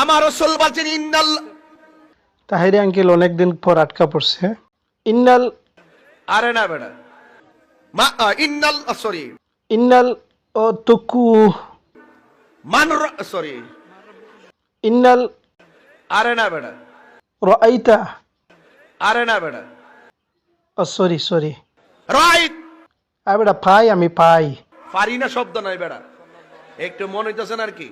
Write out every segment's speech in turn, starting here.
আমার রসুল বলছেন ইন্নাল তাহিরি আঙ্কেল অনেকদিন পর আটকা পড়ছে। ইন্নাল আরে না বেটা। মা আ, ইন্নাল সরি। ইন্নাল ও তুকু। মান সরি। ইন্নাল আরে না বেটা। রাইতা আরে না বেটা। ও সরি সরি। রাইট আর বেটা পাই আমি পাই। পারি না শব্দ নাই বেটা। একটু মনে না আর কি।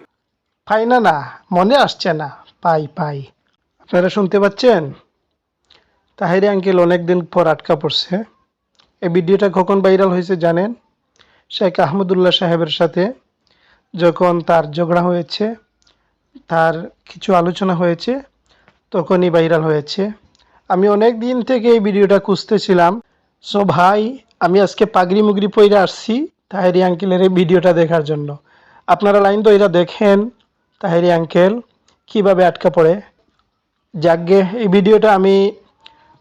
পাই না না, মনে আসছে না। পাই পাই। আপনারা শুনতে পাচ্ছেন? তাহিরি আঙ্কেল অনেকদিন পর আটকা পড়ছে। এই ভিডিওটা কখন ভাইরাল হয়েছে জানেন? শেখ আহমদুল্লাহ সাহেবের সাথে যখন তার ঝগড়া হয়েছে, তার কিছু আলোচনা হয়েছে, তখনই ভাইরাল হয়েছে। আমি অনেক দিন থেকে এই ভিডিওটা খুঁজতেছিলাম। সো ভাই, আমি আজকে পাগড়ি মুগরি পইরা আসছি তাহেরি আঙ্কেলের এই ভিডিওটা দেখার জন্য। আপনারা লাইন তো এটা দেখেন তাহেরি আঙ্কেল কিভাবে আটকা পড়ে যাকগে এই ভিডিওটা আমি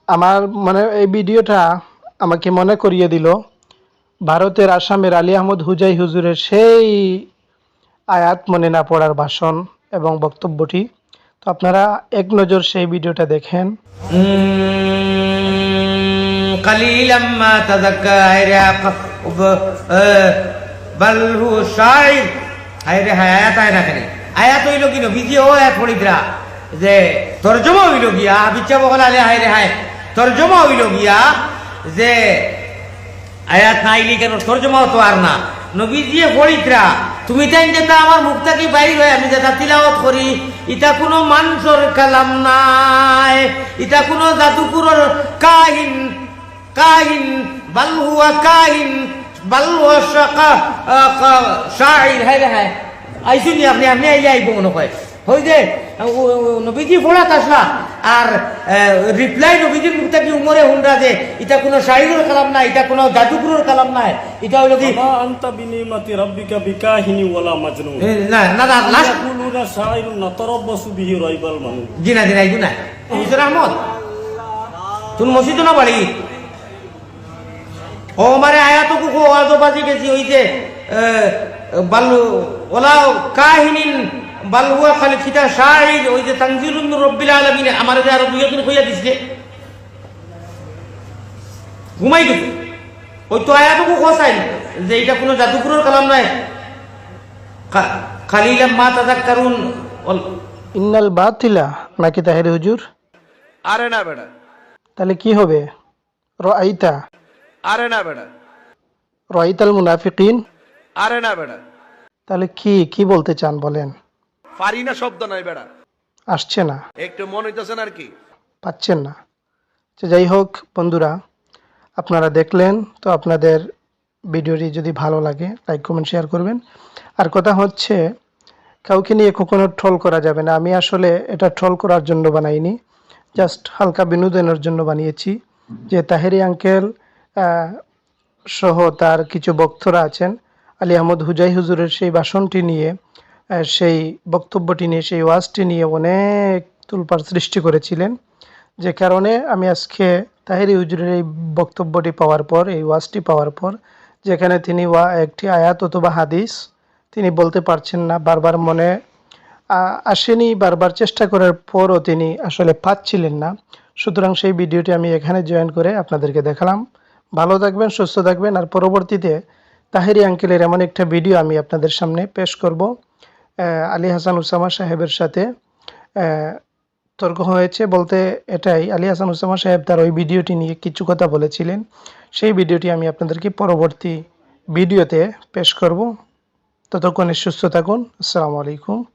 আমার মানে এই ভিডিওটা আমাকে মনে করিয়ে দিল ভারতের আসামের আলী আহমদ হুজাই হুজুরের সেই আয়াত মনে না পড়ার ভাষণ এবং বক্তব্যটি তো আপনারা এক নজর সেই ভিডিওটা দেখেন قليلا ما تذكر هيرا بل هو شاعر هيرا হায়াত আয় না কেন আয়াত হইল কি নবীজি ও আয়াত পড়িতরা যে, তরজমা হইল গিয়া, বিচ্ছা বকল আলে, হায় রে হায়। তরজমা হইল গিয়া, যে, আয়াত না আইলি কেন, তরজমাও তো আর না। নবীজিয়ে পড়িতরা তুমি তাই যেটা আমার মুখ থেকে বাইর হয়, আমি যেটা তিলাওয়াত করি ইটা কোনো মানুষের কালাম নাই। ইটা কোনো জাদুকুরের কাহিন কাহিন, বাল হুয়া কাহিন, বাল হুয়া শাকা শাইর হায় রে হায়। আইসুনি আপনি আপনি আইলে আইব মনে হয়। হই যে নবীজি পড়া তাসলা আর রিপ্লাই নবীজির মুখ থেকে উমরে হুন্ডা যে এটা কোনো শাহিরের কালাম নাই এটা কোনো জাদুকুরের কালাম নাই এটা হইল কি আনতা বিনিমাতি রাব্বিকা বিকাহিনী ওয়ালা মাজনুন। না না না লাস্ট ইয়াকুলুনা শাইরুন নাতারাব্বাসু বিহি রাইবাল মানুন জি না জি না এইগুলো না। হুজুর আহমদ তুমি মসজিদ না বাড়ি? ও মানে আয়াতকু কো আজবাজি গেছি ওই ওলা কাহিনীন বালুয়া খালি খিতা শাহিদ ওই যে তানজিলুম মির রব্বিল আলামিন আমার যে আরও দুই দিন কইয়া দিছে। ঘুমাই গেছে। ওই তো যে এটা কোনো জাদুকুরের কালাম নাই। কা- খালিলাম মা তাযাক্কারুন ওল- ইন্নাল বাতিলা নাকি তাহেরি হুজুর? আরে না বেটা। তাহলে কি হবে? রাইতা আরে না বেটা। রাইতাল মুনাফিকিন? আরে না বেটা তাহলে কি কি বলতে চান বলেন? পারি না শব্দ নাই বেটা আসছে না। একটু মনে আর কি। পাচ্ছেন না। তো যাই হোক বন্ধুরা আপনারা দেখলেন তো আপনাদের ভিডিওটি যদি ভালো লাগে লাইক কমেন্ট শেয়ার করবেন। আর কথা হচ্ছে কাউকে নিয়ে কখনো ট্রল করা যাবে না। আমি আসলে এটা ট্রল করার জন্য বানাইনি। জাস্ট হালকা বিনোদনের জন্য বানিয়েছি। যে তাহেরি আঙ্কেল সহ তার কিছু বক্তরা আছেন আলী আহমদ হুজাই হুজুরের সেই ভাষণটি নিয়ে সেই বক্তব্যটি নিয়ে, সেই ওয়াজটি নিয়ে অনেক তুলপার সৃষ্টি করেছিলেন। যে কারণে আমি আজকে তাহেরি হুজুরের এই বক্তব্যটি পাওয়ার পর, এই ওয়াজটি পাওয়ার পর, যেখানে তিনি ওয়া, একটি আয়াত অথবা হাদিস, তিনি বলতে পারছেন না, বারবার মনে আসেনি, বারবার চেষ্টা করার পরও তিনি আসলে পাচ্ছিলেন না। সুতরাং সেই ভিডিওটি আমি এখানে জয়েন করে আপনাদেরকে দেখালাম। ভালো থাকবেন, সুস্থ থাকবেন, আর পরবর্তীতে তাহেরি আঙ্কেলের এমন একটা ভিডিও আমি আপনাদের সামনে পেশ করব। আলী হাসান উসামা সাহেবের সাথে তর্ক হয়েছে বলতে এটাই, আলী হাসান উসামা সাহেব তার ওই ভিডিওটি নিয়ে কিছু কথা বলেছিলেন। সেই ভিডিওটি আমি আপনাদেরকে পরবর্তী ভিডিওতে পেশ করব। ততক্ষণে সুস্থ থাকুন। আসসালামু আলাইকুম।